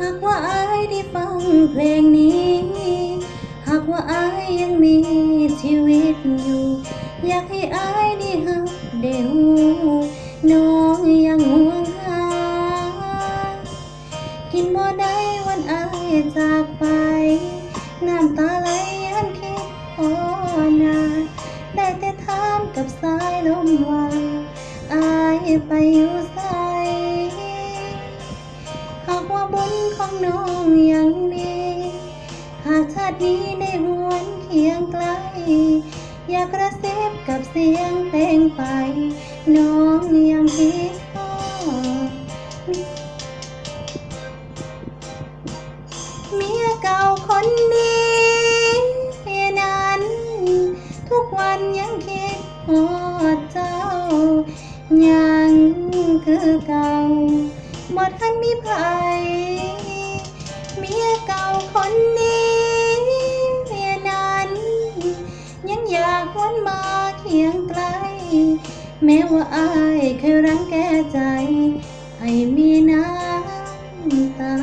หากว่าอายได้ฟังเพลงนี้ หากว่าอายยังมีชีวิตอยู่ อยากให้อายได้หักได้หูน้องยังห่วงหากินบ่ได้วันอายจากไป น้ำตาไหลยันคิดพอนาได้แต่ถามกับสายลมว่าอายไปอยู่ ตินี้ได้หวนเคียงไกล อยากกระซิบกับเสียงเพลงไป น้องยังคิดทอเมียเก่าคนนี้นั้น ทุกวันยังคิดหอดเจ้า ยังคือเก่าหมดทันมีภัยเมียเก่าคนนี้ แม้ว่าอายเคยรังแกใจ ให้มีน้ำตา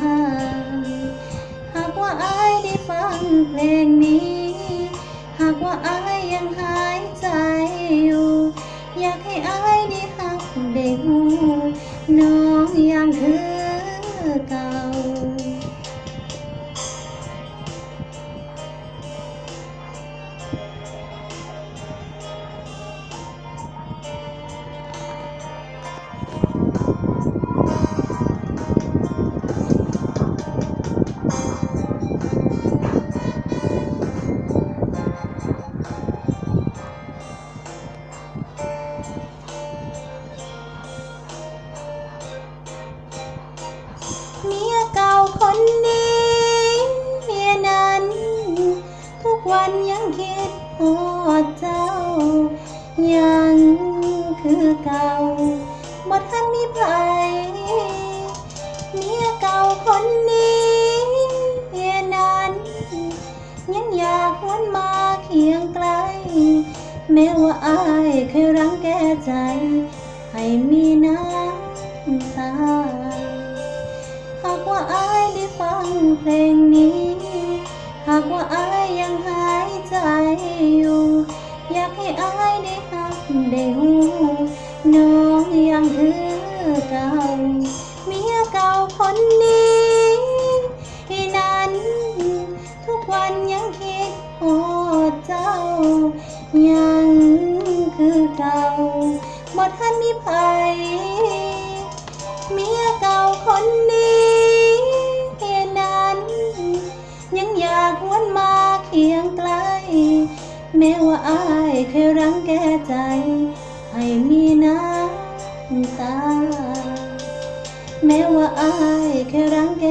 หากว่าอายได้ฟังเพลงนี้ หากว่าอายยังหายใจอยู่ อยากให้อายได้หักได้หูน้องยังคือเก่า คนนี้เมียนั้น ทุกวันยังคิดหอดเจ้า ยังคือเก่าหมดทันมีภัยเมียเก่าคนนี้เมียนั้น ยังอยากวนมาเคียงไกล แม้ว่าอายเคยรังแกใจ ให้มีน้ำตา เพลงนี้ หากว่าอายยังหายใจอยู่ อยากให้อายได้หักได้หูน้องยังคือเก่าเมียเก่าคนนี้นั้น ทุกวันยังคิดหอดเจ้า ยังคือเก่าหมดทันมีภัยเมียเก่าคนนี้ แม้ว่าอายเคยรังแกใจ ให้มีน้ำตา แม้ว่าอายเคยรังแก